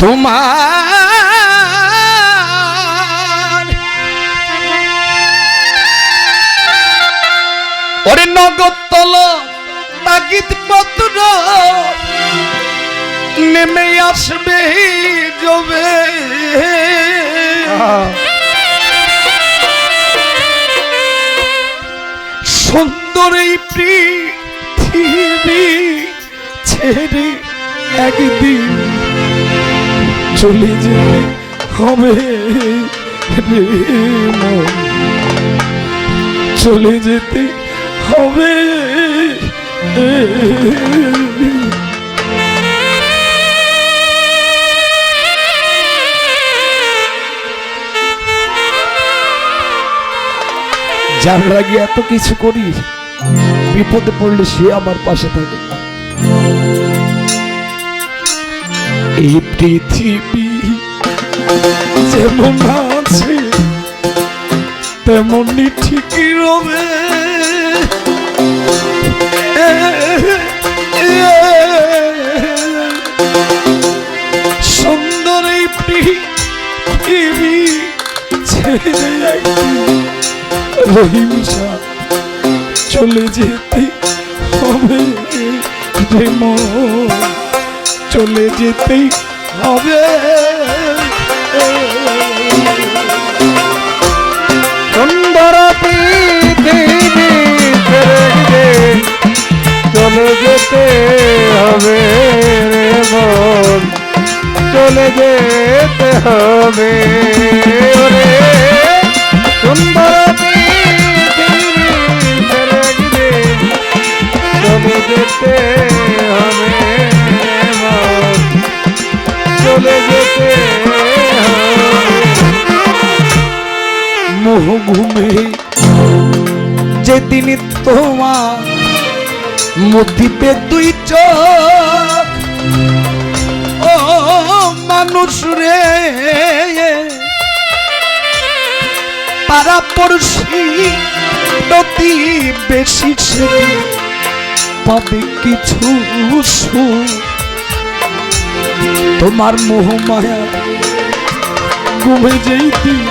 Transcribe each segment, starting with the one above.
তোমার। ওরে নগদ তল তাগিদ পত্র নেমে আসবে জবে সুন্দর এই পৃথিবী ছেড়ে একদিন চলে যেতে হবে চলে যেতে হবে যার লাগে এত কিছু করি, বিপদে পড়লে সে আমার পাশে থাকে। এই পৃথিবী যেমন আছে, তেমনই ঠিকই রবে। সুন্দর এই পৃথিবী ছেড়ে একদিন চলে যেতে হবে রে চলে যেতেই হবে। সুন্দর পৃথিবী ছেড়ে চলে যেতে হবে রে মন, চলে যেতে হবে ওরে সুন্দর পৃথিবী ছেড়ে চলে যেতে চলে যেতে মোহ ঘুমে যেদিন তোমার মতিবে দুই চোখ ও মানুষ রে পাড়া পড়শি প্রতি বেশি সে পাবে কিছু সুখ তোমার মোহ মায়া ঘুমে যেই দিন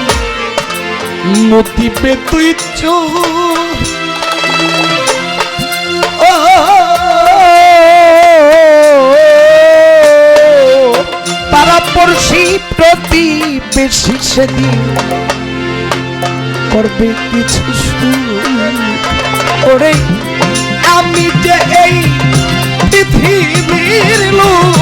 মতি পে তুই চো তারা পড়শি প্রতি বেশি সেদিন করবে কিছু। ওরে, আমি যে এই পৃথিবীর লোক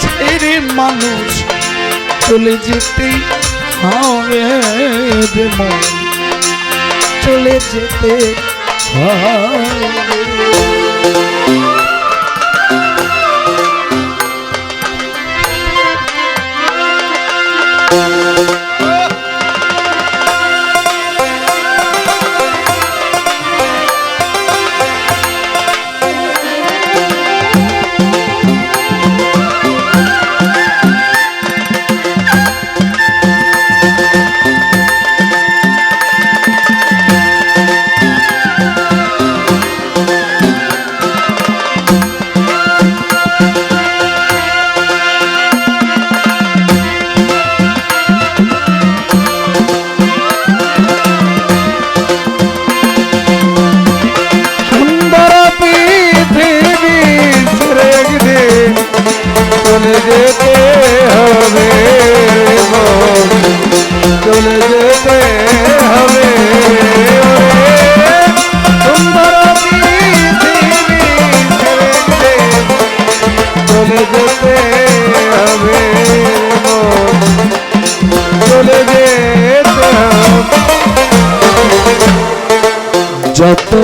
ছেড়ে মানুষ চলে যেতে হবে রে মন। চলে যেতে হবে।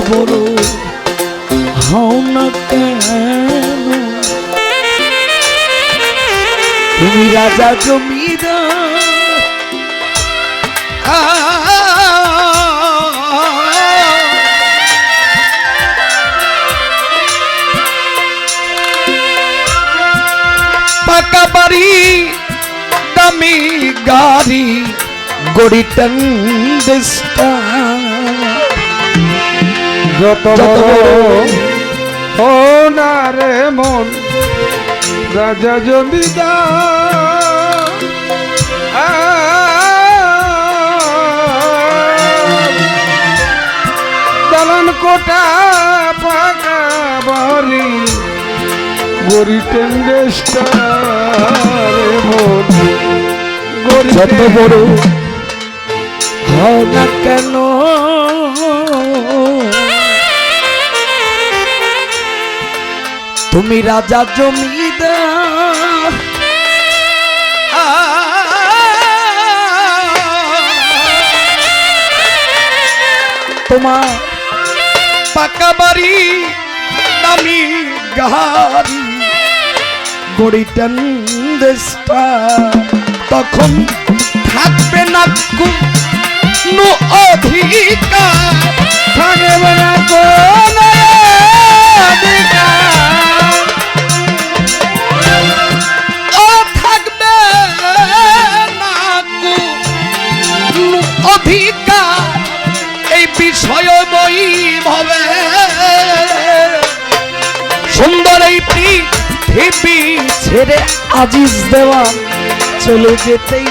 বড় হও না কেন? তুমি রাজা জমিদার। পাকা বাড়ি দামি গাড়ি গড়ি টন যত ও না রে মন রাজা জমিদার। দালান কোটা পাকা বাড়ি গরি টেন্ডেস্টার মন গরি যত বড়। হও না কেন? তুমি রাজা জমিদার। তোমার পাকা বাড়ি, দামি গাড়ি, গড়ি টন্দেস্টা তখন থাকবে না কোনো অধিকার। থাকবে না কোনো অধিকার। আজিজ দেওয়া চলে যেতেই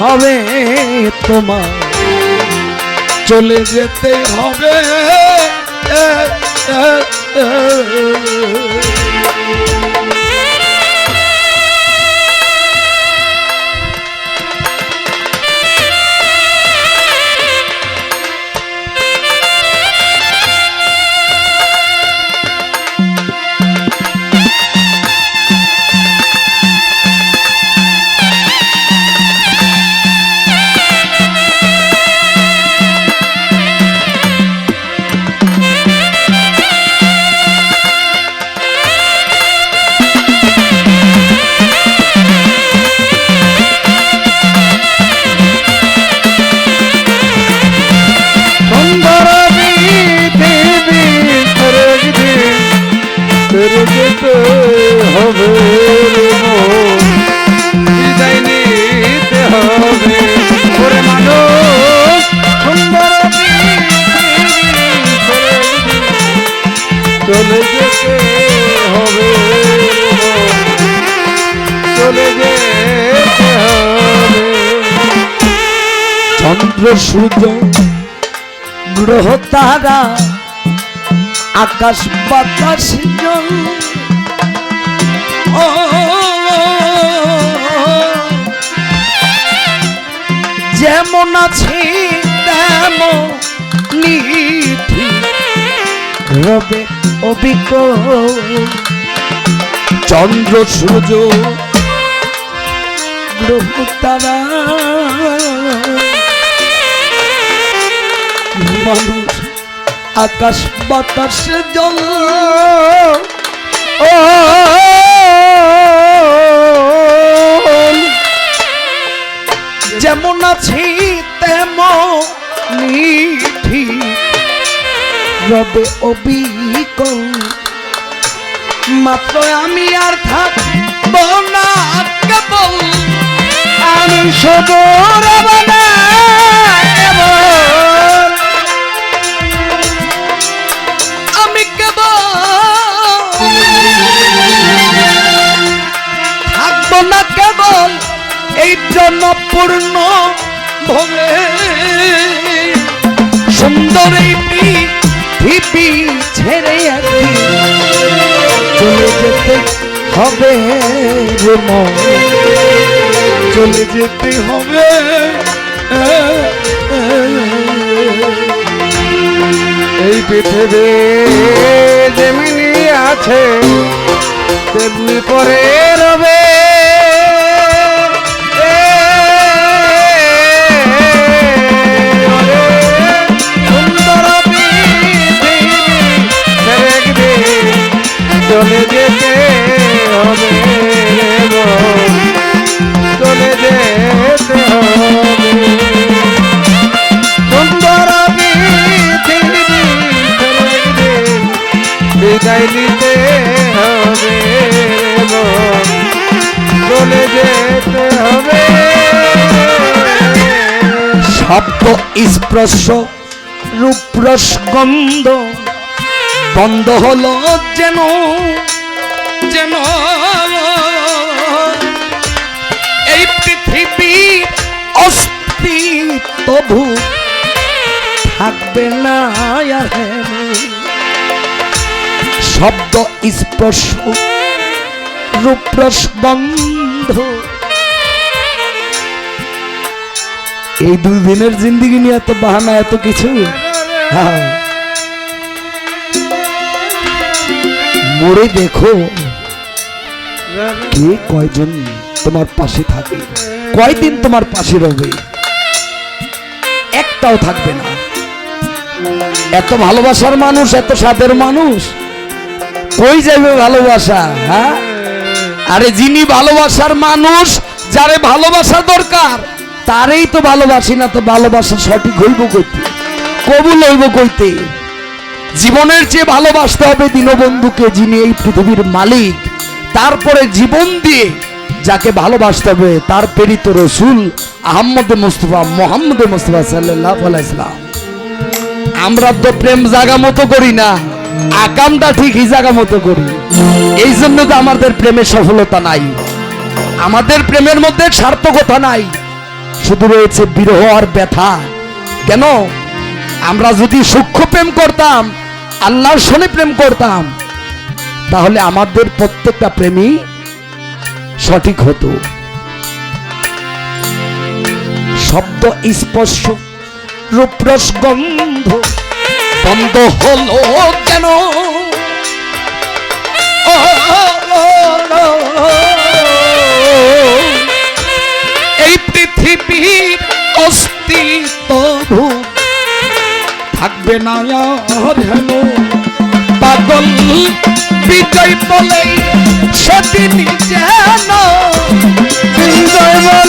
হবে তোমার। চলে যেতে হবে। হবে ওরে মানুষ সুন্দর চন্দ্র সূর্য গ্রহ তারা আকাশ বাতাস যেমন আছে, তেমন নিধি। রবে অবিকল চন্দ্র, সূর্য, গ্রহ, তারা। মানুষ, আকাশ, বাতাস, জল। ও যেমন আছি তেমন রবে অবিকল মাত্র আমি আর থাকব না কেবল। আমি সবর বনা চলে যেতে হবে এই পৃথিবী যেমনি আছে তেমনি পরে রবে চলে শব্দ স্পর্শ রূপরস গন্ধ। বন্ধ হলো যেন যেন এই পৃথিবীর অস্তিত্ব ভূ- থাকবে না। শব্দ স্পর্শ রূপরস গন্ধ। এই দুই দিনের জিন্দিগি নিয়ে এত বাহানা, এত কিছু? হ্যাঁ। মরে দেখো কে কয়জন তোমার পাশে থাকে কয়দিন তোমার পাশে রবে? একটাও থাকবে না। এত ভালোবাসার মানুষ, এত সাদের মানুষ, কই যাবে ভালোবাসা হ্যাঁ? আরে যিনি ভালোবাসার মানুষ, যারে ভালোবাসা দরকার তারেই তো ভালোবাসি না, তো ভালোবাসা সঠিক হইব কইতে? কবুল হইব কইতে? জীবনের চেয়ে ভালোবাসতে হবে দীনবন্ধুকে, যিনি এই পৃথিবীর মালিক। তারপরে জীবন দিয়ে যাকে ভালোবাসতে হবে, তার প্রেরিত রসুল আহম্মদ মুস্তফা, মোহাম্মদ মুস্তফা সাল্লাহ আলাইসলাম আমরা তো প্রেম জাগা মতো করি না, আকামটা ঠিকই জাগা মতো করি। এই জন্য তো আমাদের প্রেমের সফলতা নাই। আমাদের প্রেমের মধ্যে সার্থকতা নাই। শুধু রয়েছে বিরহ আর ব্যথা। কেন? আমরা যদি সূক্ষ্ম প্রেম করতাম আল্লাহর শনি প্রেম করতাম তাহলে আমাদের প্রত্যেকটা প্রেমই সঠিক হতো। শব্দ স্পর্শ রূপরস গন্ধ বন্ধ হলো কেন? ও, ও, ও, এই অস্তিত্ব থাকবে না হেন। পাগল বিজয় বলে সেদিন যেন। বিজয়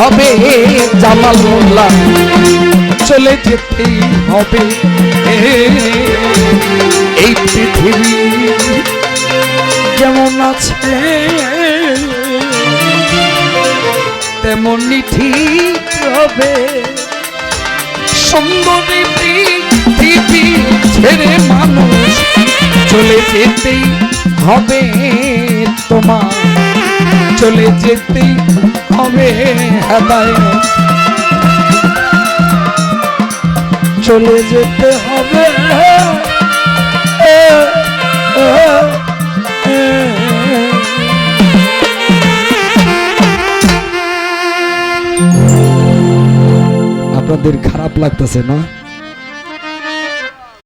হবে জামাল মোল্লা চলে যেতেই হবে। এই পৃথিবী যেমন আছে? তেমনই ঠিক হবে। সুন্দরী পৃথিবী ছেড়ে মানুষ চলে যেতেই হবে তোমার। চলে যেতেই হবে চলে যেতে হবে আপনাদের খারাপ লাগতেছে না?